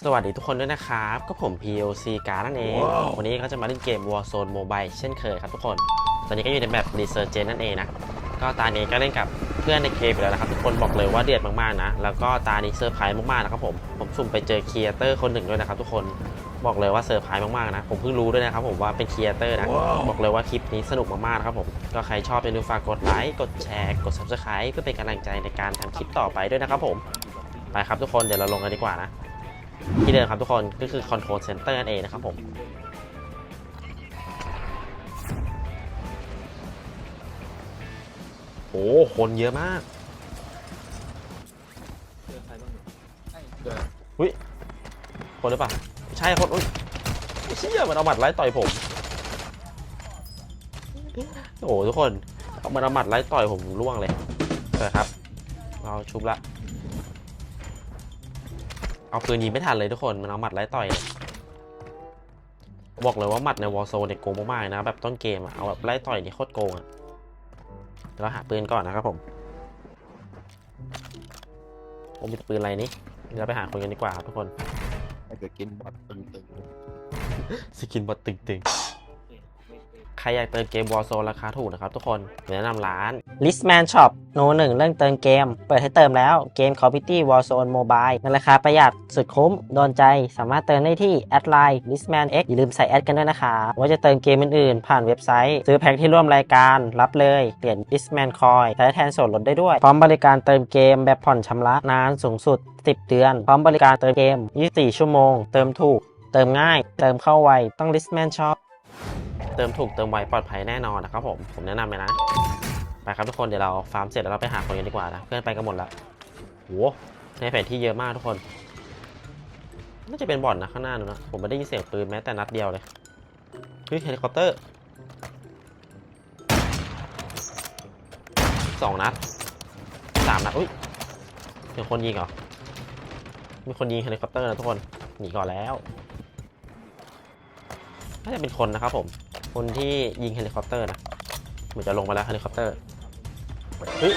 สวัสดีทุกคนด้วยนะครับ ก็ผม POC การนั่นเองวันนี้ก็จะมาเล่นเกม Warzone Mobile เช่นเคยครับทุกคน ตอนนี้ก็อยู่ในแบบ Resurgence นั่นเองนะ ก็ตานี้ก็เล่นกับเพื่อนในเกมไปแล้วนะครับ ทุกคนบอกเลยว่าเดือดมากๆนะ แล้วก็ตานี้เซอร์ไพรส์มากๆนะครับผม ผมสุ่มไปเจอครีเอเตอร์คนหนึ่งด้วยนะครับทุกคน บอกเลยว่าเซอร์ไพรส์มากๆนะ ผมเพิ่งรู้ด้วยนะครับผมว่าเป็นครีเอเตอร์นะบอกเลยว่าคลิปนี้สนุกมากๆนะครับผม ก็ใครชอบอย่าลืมฝากกดไลค์ กดแชร์ กด Subscribe เพื่อเป็นกำลังใจในการทำคลิปต่อไปด้วยนะครับผม ไปครับทุกคนเดี๋ยวเราลงกันดีกว่านะ ที่เดิมครับทุกคนก็คือ Control Center นั่นเองนะครับผมโอ้คนเยอะมากเจอใครบ้างเนี่ยอุ้ยคนหรือเปล่าใช่คนอุ้ยเชี่ยมันเอาหมัดไล่ต่อยผมโอ้โหทุกคนเอามันเอาหมัดไล่ต่อยผมร่วงเลยเออครับ เราชุบละ เอาปืนยิงไม่ทันเลยทุกคน มันเอาหมัดไล่ต่อยเลยบอกเลยว่าหมัดในวอลโซนเนี่ยโกงมากๆนะ แบบต้นเกมอะเอาแบบไล่ต่อยนี่โคตรโกงอะเดี๋ยวเราหาปืนก่อนนะครับผมผมมีแต่ปืนอะไรนี่เดี๋ยวเราไปหาคนกันดีกว่าครับทุกคนอาจจะกินบอดตึงสกินบอทตึงไม่ไม่ๆ ใครอยากเติมเกมวอลโซนราคาถูกนะครับทุกคนแนะนำร้าน Listman Shop โนหนึ่งเรื่องเติมเกม เปิดให้เติมแล้วเกม Call of Duty Warzone Mobile ในราคาประหยัดสุดคุ้ม โดนใจ สามารถเติมได้ที่แอดไลน์ Listman X อย่าลืมใส่แอดกันด้วยนะคะว่าจะเติมเกมอื่นๆ ผ่านเว็บไซต์ ซื้อแพ็คที่ร่วมรายการ รับเลยเหรียญ Listman Coin ใช้แทนส่วนลดได้ด้วย พร้อมบริการเติมเกมแบบผ่อนชำระนานสูงสุด 10 เดือน พร้อมบริการเติมเกม 24 ชั่วโมง เติมถูก เติมง่าย เติมเข้าไวต้อง Listman Shop เติมถูกเติมไวปลอดภัยแน่นอนนะครับผมผมแนะนำเลยนะ ไปครับทุกคนเดี๋ยวเราฟาร์มเสร็จแล้วเราไปหาคนกันดีกว่านะเพื่อนไปกันหมดแล้วโหในแผนที่เยอะมากทุกคนน่าจะเป็นบ่อนนะข้างหน้านู้นนะผมไม่ได้ยินเสียงปืนแม้แต่นัดเดียวเลยเฮ้ยเฮลิคอปเตอร์สองนัดสามนัดอุ้ยมีคนยิงเหรอมีคนยิงเฮลิคอปเตอร์นะทุกคนหนีก่อนแล้วน่าจะเป็นคนนะครับผม คนที่ยิงเฮลิคอปเตอร์นะเหมือนจะลงไปแล้วเฮลิคอปเตอร์เฮ้ย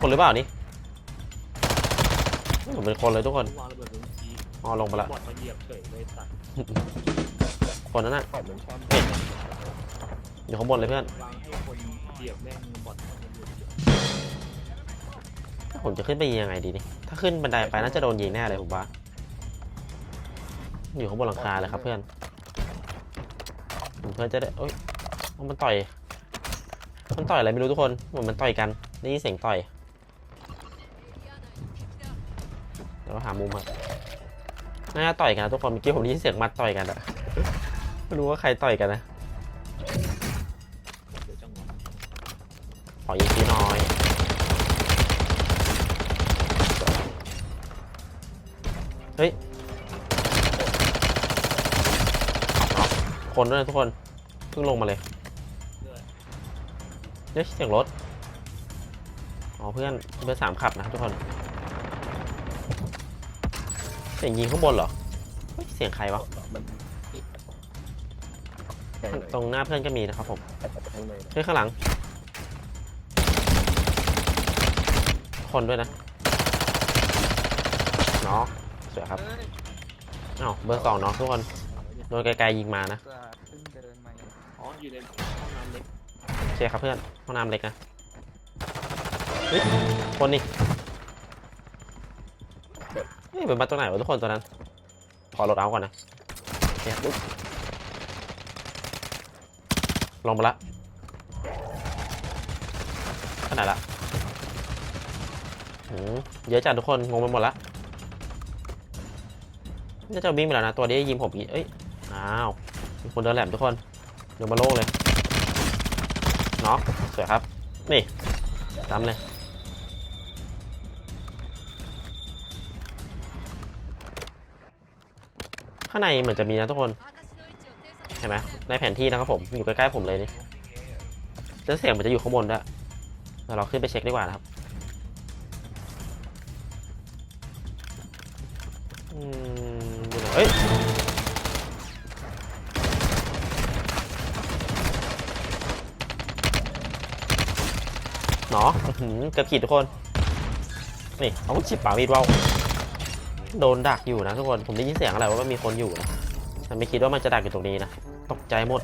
คนหรือเปล่านี่เหมือนเป็นคนเลยทุกคนวางระเบิดบนทีอ๋อลงไปละบอดมาเหยียบเฉยเลยตัดคนนั้นน่ะๆบอดมันชอบอยู่ข้างบนเลยเพื่อนวางให้คนเหยียบแม่งบอดมันเหยียบผมจะขึ้นไปยิงยังไงดีนี่ถ้าขึ้นบันไดไปน่าจะโดนยิงแน่เลยผมว่า อยู่ข้างบนหลังคาเลยครับเพื่อนผมเพื่อนจะได้เอ้ยมันต่อย มันต่อยอะไรไม่รู้ทุกคน เหมือนมันต่อยกันได้ยินเสียงต่อย เดี๋ยวหามุมครับน่าจะต่อยกันนะทุกคนเมื่อกี้ผมได้ยินเสียงมัดต่อยกันอะไม่รู้ว่าใครต่อยกันนะขอยิงทีน้อย เฮ้ยเอา คนด้วยนะทุกคน เพิ่งลงมาเลยเรื่อยเฮ้ยเสียงรถ อ๋อเพื่อนเบอร์สามขับนะทุกคน เสียงยิงข้างบนเหรอเฮ้ยเสียงใครวะ ตรงหน้าเพื่อนก็มีนะครับผมเฮ้ยข้างหลัง คนด้วยนะเนาะสวยครับอ้าวเบอร์สองเนาะทุกคน โดนไกลๆยิงมานะอ๋ออยู่ในห้องน้ำเล็กโอเคครับเพื่อนห้องน้ำเล็กนะเฮ้ยคนนี่เฮ้ยเป็นมาตัวไหนวะทุกคนตัวนั้นขอรถเอาก่อนนะเนี่ยปุ๊บลงไปละขนาดละหืมเยอะจัดทุกคนงงไปหมดละน่าจะวิ่งไปแล้วนะตัวนี้ยิงผมอีกเอ้ย อ้าวมีคนเดินแหลมทุกคนเดี๋ยวมาโล่งเลยน็อกสวยครับ นี่จำเลยข้างในเหมือนจะมีนะทุกคนเห็นไหมในแผนที่นะครับผมอยู่ใกล้ๆผมเลยนี่แล้วเสียงมันจะอยู่ข้างบนด้วยเดี๋ยวเราขึ้นไปเช็คดีกว่านะครับอืมดูหน่อยเฮ้ย เนาะเกือบขีดทุกคน นี่เอาชิบป่ามีดเบาโดนดักอยู่นะทุกคน ผมได้ยินเสียงอะไรว่ามันมีคนอยู่นะแต่ไม่คิดว่ามันจะดักอยู่ตรงนี้นะ ตกใจหมด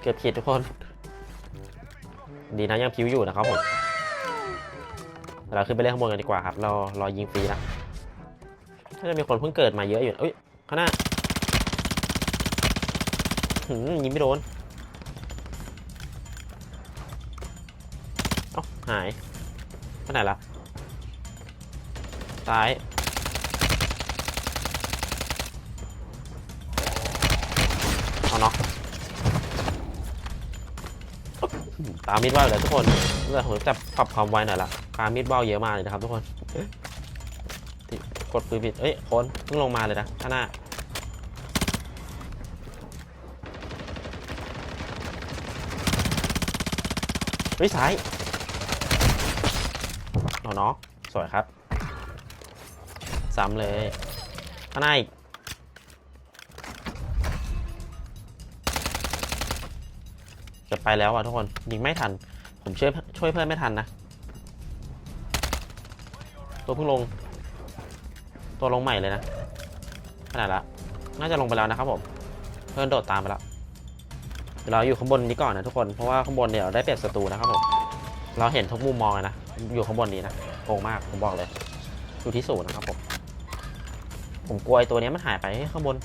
เกือบผิดทุกคน ดีนะยังพิวอยู่นะครับผมเราขึ้นไปเล่นข้างบนกันดีกว่าครับ เรารอยิงฟรีนะถ้าจะมีคนเพิ่งเกิดมาเยอะอยู่นะอุ้ยข้างหน้าหืมยิงไม่โดน หายไปไหนละซ้าย เอาเนาะตามมีดว่าวเลยทุกคนเรื่องผมจะปรับความไวหน่อยละตามมีดว่าวเยอะมากเลยนะครับทุกคน กดปืนผิด เอ้ยคนเพิ่งลงมาเลยนะข้างหน้าเฮ้ยซ้าย เอาเนาะสวยครับ ซ้ำเลยข้างหน้าอีกจะไปแล้วอะทุกคน ยิงไม่ทัน ผมช่วยช่วยเพื่อนไม่ทันนะ ตัวเพิ่งลง ตัวลงใหม่เลยนะขนาดละ น่าจะลงไปแล้วนะครับผม เพื่อนโดดตามไปแล้วเดี๋ยวเราอยู่ข้างบนนี้ก่อนนะทุกคน เพราะว่าข้างบนเดี๋ยวได้เปรียบศัตรูนะครับผม เราเห็นทุกมุมมองเลยนะ อยู่ข้างบนนี้นะโกงมาก ผมบอกเลย อยู่ที่สูงนะครับผม ผมกลัวไอ้ตัวนี้มันหายไปข้างบน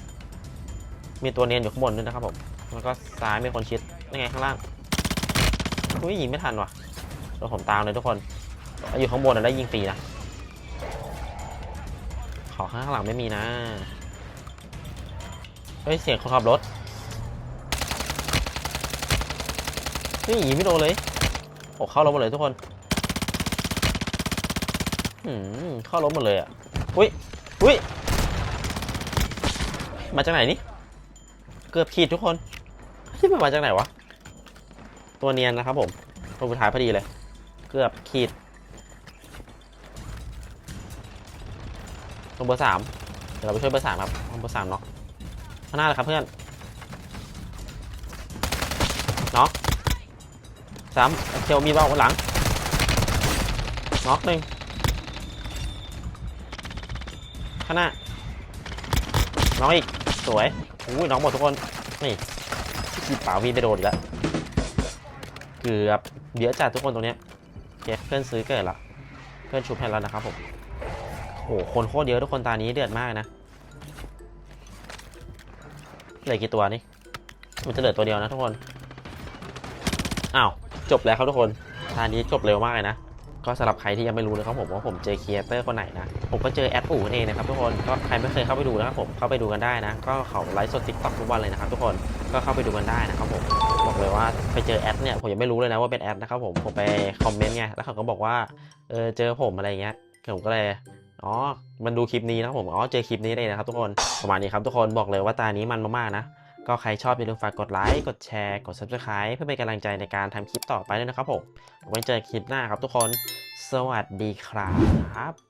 มีตัวเนียนอยู่ข้างบนด้วยนะครับผม แล้วก็ซ้ายมีคนชิดยังไงข้างล่างอุ้ยยิงไม่ทันว่ะโดนผมตามเลยทุกคน อยู่ข้างบนนะได้ยิงฟรีนะ ขอข้างหลังไม่มีนะ เฮ้ยเสียงคนขับรถเฮ้ยยิงไม่โดนเลย โอ้เข้ารถหมดเลยทุกคนอืมเข้ารถหมดเลยอะอุ้ยอุ้ยมาจากไหนนี่เกือบขีดทุกคนที่มันมาจากไหนวะตัวเนียนนะครับผมตัวสุดท้ายพอดีเลย เกือบขีดตัวเบอร์สามเดี๋ยวเราไปช่วยเบอร์สามครับเบอร์สามเนาะข้างหน้าเลยครับเพื่อนเนาะ สามเชลมีเบ้าหลังน็อกหนึ่งข้างหน้าน้องอีก สวยอุ้ยน้องหมดทุกคน นี่ที่เปล่ามีไปโดนอีกแล้ว เกือบเยอะจัดทุกคนตรงเนี้ยเคเพื่อนซื้อเกิดละเพื่อนชุบให้แล้วนะครับผมโอ้โหคนโคตรเยอะทุกคนตานี้เดือดมากนะ เหลือกี่ตัวนี่ มันจะเหลือตัวเดียวนะทุกคน อ้าว จบแล้วครับทุกคนตานี้จบเร็วมากเลยนะ ก็สำหรับใครที่ยังไม่รู้นะครับผมว่าผมเจอครีเอเตอร์คนไหนนะ ผมก็เจอแอดอู่นั่นเองนะครับทุกคนก็ใครไม่เคยเข้าไปดูนะครับผมเข้าไปดูกันได้นะ ก็เขาไลฟ์สดติ๊กต็อกทุกวันเลยนะครับทุกคนก็เข้าไปดูกันได้นะครับผมบอกเลยว่าไปเจอแอดเนี่ยผมยังไม่รู้เลยนะว่าเป็นแอดนะครับผมผมไปคอมเมนต์ไงแล้วเขาก็บอกว่าเออเจอผมอะไรเงี้ยผมก็เลยอ๋อมันดูคลิปนี้นะผมอ๋อเจอคลิปนี้เลยนะครับทุกคนประมาณนี้ครับทุกคนบอกเลยว่าตานี้มันมากๆนะ ก็ใครชอบอย่าลืมฝากกดไลค์กดแชร์กด subscribe เพื่อเป็นกำลังใจในการทำคลิปต่อไปด้วยนะครับผมไว้เจอคลิปหน้าครับทุกคน สวัสดีครับ